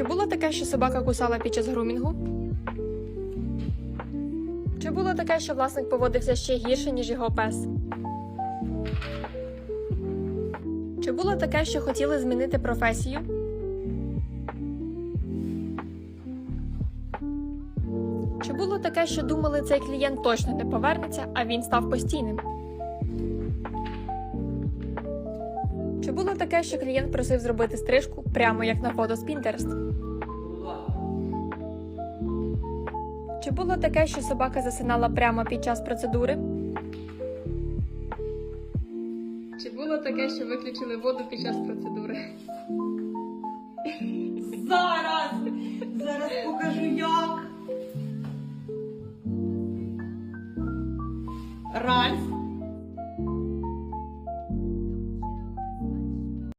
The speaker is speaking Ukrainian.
Чи було таке, що собака кусала під час грумінгу? Чи було таке, що власник поводився ще гірше, ніж його пес? Чи було таке, що хотіли змінити професію? Чи було таке, що думали, цей клієнт точно не повернеться, а він став постійним? Чи було таке, що клієнт просив зробити стрижку прямо як на фото з Pinterest? Чи було таке, що собака засинала прямо під час процедури? Чи було таке, що виключили воду під час процедури? Зараз! Зараз покажу як. Ральф